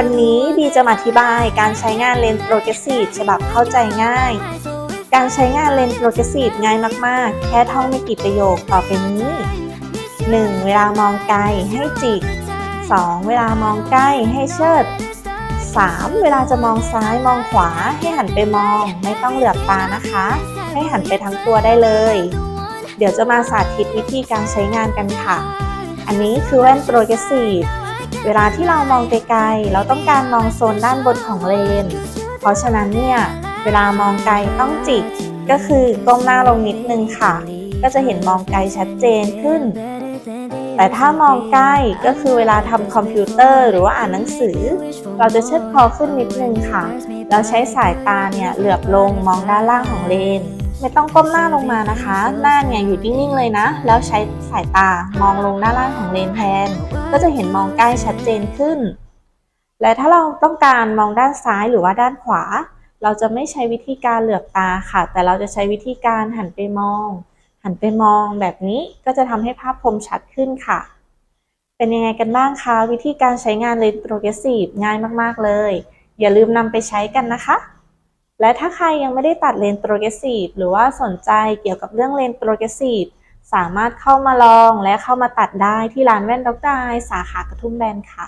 วันนี้ดีจะมาอธิบายการใช้งานเลนส์โปรเกรสซีฟฉบับเข้าใจง่าย การใช้งานเลนส์โปรเกรสซีฟง่ายมากๆ แค่ท่องไม่กี่ประโยคต่อไปนี้ 1. เวลามองไกลให้จิก 2. เวลามองใกล้ให้เชิด 3. เวลาจะมองซ้ายมองขวาให้หันไปมองไม่ต้องเหลือบตานะคะ ให้หันไปทั้งตัวได้เลย เดี๋ยวจะมาสาธิตวิธีการใช้งานกันค่ะ อันนี้คือแว่นโปรเกรสซีฟ เวลาที่เรามองไกลๆเราต้องการมองโซนด้านบนของเลน เพราะฉะนั้นเนี่ยเวลามองไกลต้องจิกก็คือก้มหน้าลงนิดนึงค่ะ ก็จะเห็นมองไกลชัดเจนขึ้น แต่ถ้ามองใกล้ก็คือเวลาทำคอมพิวเตอร์หรือว่าอ่านหนังสือ เราจะเชิดคอขึ้นนิดนึงค่ะแล้วใช้สายตาเนี่ยเหลือบลงมองด้านล่างของเลน ไม่ต้องก้มหน้าลงมานะคะ หน้าเนี่ยอยู่นิ่งๆเลยนะ แล้วใช้สายตามองลงด้านล่างของเลนแทนก็จะเห็นมองใกล้ชัดเจนขึ้น และถ้าเราต้องการมองด้านซ้ายหรือว่าด้านขวา เราจะไม่ใช้วิธีการเหลือบตาค่ะ แต่เราจะใช้วิธีการหันไปมอง หันไปมองแบบนี้ก็จะทำให้ภาพคมชัดขึ้นค่ะ เป็นยังไงกันบ้างคะวิธีการใช้งานเลนส์โปรเกรสซีฟง่ายมากๆเลย อย่าลืมนำไปใช้กันนะคะและถ้าใครยังไม่ได้ตัดเลนส์โปรเกรสซีฟหรือว่าสนใจเกี่ยวกับเรื่องเลนส์โปรเกรสซีฟ สามารถเข้ามาลองและเข้ามาตัดได้ที่ร้านแว่นดรไอสาขากระทุ่มแบนค่ะ